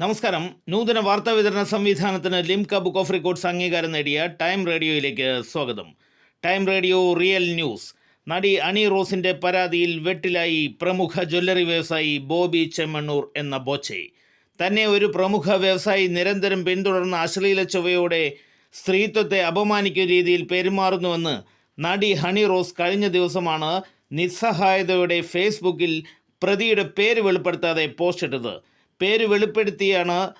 നമസ്കാരം. നൂതന വാർത്താ വിതരണ സംവിധാനത്തിന് ലിംക ബുക്ക് ഓഫ് റെക്കോർഡ്സ് അംഗീകാരം നേടിയ ടൈം റേഡിയോയിലേക്ക് സ്വാഗതം. Time radio real news. നടി അണി റോസിന്റെ പരാതിയിൽ വെട്ടിലായി പ്രമുഖ ജ്വല്ലറി വ്യവസായി ബോബി ചെമ്മണ്ണൂർ എന്ന ബോച്ചെ. തന്നെ ഒരു പ്രമുഖ വ്യവസായി നിരന്തരം പിന്തുടർന്ന അശ്ലീല ചൊവ്വയോടെ സ്ത്രീത്വത്തെ അപമാനിക്കുന്ന രീതിയിൽ പെരുമാറുന്നുവെന്ന് നടി ഹണി റോസ് കഴിഞ്ഞ ദിവസമാണ് നിസ്സഹായതയുടെ ഫേസ്ബുക്കിൽ പ്രതിയുടെ പേര് വെളിപ്പെടുത്താതെ പോസ്റ്റ് ഇട്ടത്. പേര് വെളിപ്പെടുത്തിയാണ്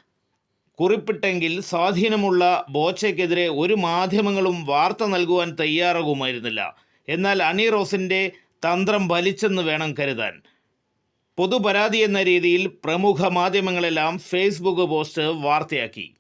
കുറിപ്പിട്ടെങ്കിൽ സ്വാധീനമുള്ള ബോച്ചയ്ക്കെതിരെ ഒരു മാധ്യമങ്ങളും വാർത്ത നൽകുവാൻ തയ്യാറാകുമായിരുന്നില്ല. എന്നാൽ അണി റോസിന്റെ തന്ത്രം വലിച്ചെന്ന് വേണം കരുതാൻ. പൊതുപരാതി എന്ന രീതിയിൽ പ്രമുഖ മാധ്യമങ്ങളെല്ലാം ഫേസ്ബുക്ക് പോസ്റ്റ് വാർത്തയാക്കി.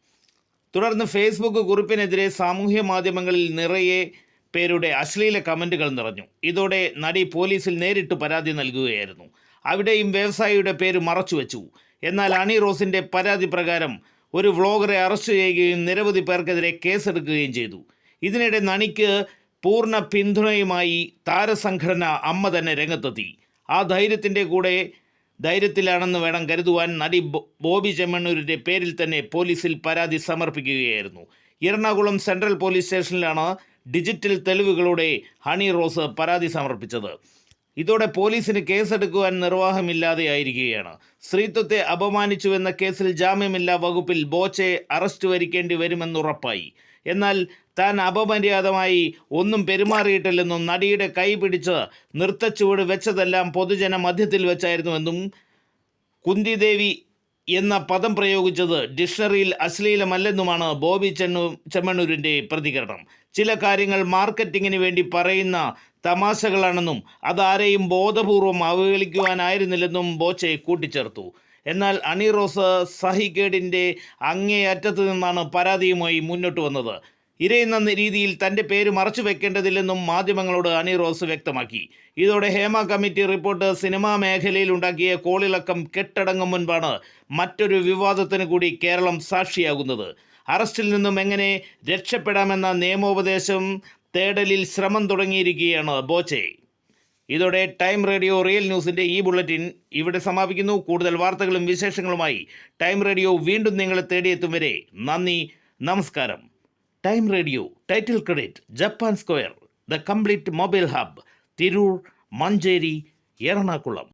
തുടർന്ന് ഫേസ്ബുക്ക് കുറിപ്പിനെതിരെ സാമൂഹ്യ മാധ്യമങ്ങളിൽ നിറയെ പേരുടെ അശ്ലീല കമന്റുകൾ നിറഞ്ഞു. ഇതോടെ നടി പോലീസിൽ നേരിട്ട് പരാതി നൽകുകയായിരുന്നു. അവിടെയും വ്യവസായിയുടെ പേര് മറച്ചുവെച്ചു. എന്നാൽ അണി റോസിന്റെ പരാതി പ്രകാരം ഒരു വ്ളോഗറെ അറസ്റ്റ് ചെയ്യുകയും നിരവധി പേർക്കെതിരെ കേസെടുക്കുകയും ചെയ്തു. ഇതിനിടെ നണിക്ക് പൂർണ പിന്തുണയുമായി താരസംഘടന അമ്മ തന്നെ രംഗത്തെത്തി. ആ ധൈര്യത്തിന്റെ കൂടെ ധൈര്യത്തിലാണെന്ന് വേണം കരുതുവാൻ നടി ബോബി ചെമ്മണ്ണൂരിന്റെ പേരിൽ തന്നെ പോലീസിൽ പരാതി സമർപ്പിക്കുകയായിരുന്നു. എറണാകുളം സെൻട്രൽ പോലീസ് സ്റ്റേഷനിലാണ് ഡിജിറ്റൽ തെളിവുകളോടെ ഹണി റോസ് പരാതി സമർപ്പിച്ചത്. ഇതോടെ പോലീസിന് കേസെടുക്കുവാൻ നിർവാഹമില്ലാതെയായിരിക്കുകയാണ് സ്ത്രീത്വത്തെ അപമാനിച്ചുവെന്ന കേസിൽ ജാമ്യമില്ലാ വകുപ്പിൽ ബോച്ചെ അറസ്റ്റ് വരിക്കേണ്ടി വരുമെന്നുറപ്പായി എന്നാൽ താൻ അപമര്യാദമായി ഒന്നും പെരുമാറിയിട്ടില്ലെന്നും നടിയുടെ കൈ പിടിച്ച് നൃത്തച്ചുവട് വെച്ചതെല്ലാം പൊതുജന മധ്യത്തിൽ വെച്ചായിരുന്നുവെന്നും കുന്തിദേവി എന്ന പദം പ്രയോഗിച്ചത് ഡിക്ഷണറിയിൽ അശ്ലീലമല്ലെന്നുമാണ് ബോബി ചെണ്ണു ചെമ്മണ്ണൂരിന്റെ പ്രതികരണം. ചില കാര്യങ്ങൾ മാർക്കറ്റിങ്ങിന് വേണ്ടി പറയുന്ന തമാശകളാണെന്നും അതാരെയും ബോധപൂർവം അവഹേളിക്കുവാനായിരുന്നില്ലെന്നും ബോച്ചെ കൂട്ടിച്ചേർത്തു. എന്നാൽ അണി റോസ് അങ്ങേയറ്റത്ത് നിന്നാണ് പരാതിയുമായി മുന്നോട്ട് വന്നത്. ഇരയെന്ന രീതിയിൽ തന്റെ പേര് മറച്ചു വെക്കേണ്ടതില്ലെന്നും മാധ്യമങ്ങളോട് അണി റോസ് വ്യക്തമാക്കി. ഇതോടെ ഹേമ കമ്മിറ്റി റിപ്പോർട്ട് സിനിമാ മേഖലയിൽ ഉണ്ടാക്കിയ കോളിളക്കം കെട്ടടങ്ങും മുൻപാണ് മറ്റൊരു വിവാദത്തിന് കൂടി കേരളം സാക്ഷിയാകുന്നത്. അറസ്റ്റിൽ നിന്നും എങ്ങനെ രക്ഷപ്പെടാമെന്ന നിയമോപദേശം തേടലിൽ ശ്രമം തുടങ്ങിയിരിക്കുകയാണ് ബോച്ചെ. ഇതോടെ ടൈം റേഡിയോ റിയൽ ന്യൂസിന്റെ ഈ ബുള്ളറ്റിൻ ഇവിടെ സമാപിക്കുന്നു. കൂടുതൽ വാർത്തകളും വിശേഷങ്ങളുമായി ടൈം റേഡിയോ വീണ്ടും നിങ്ങളെ തേടിയെത്തും വരെ നന്ദി നമസ്കാരം. Time radio title credit Japan square the complete mobile hub Tirur Manjeri Ernakulam.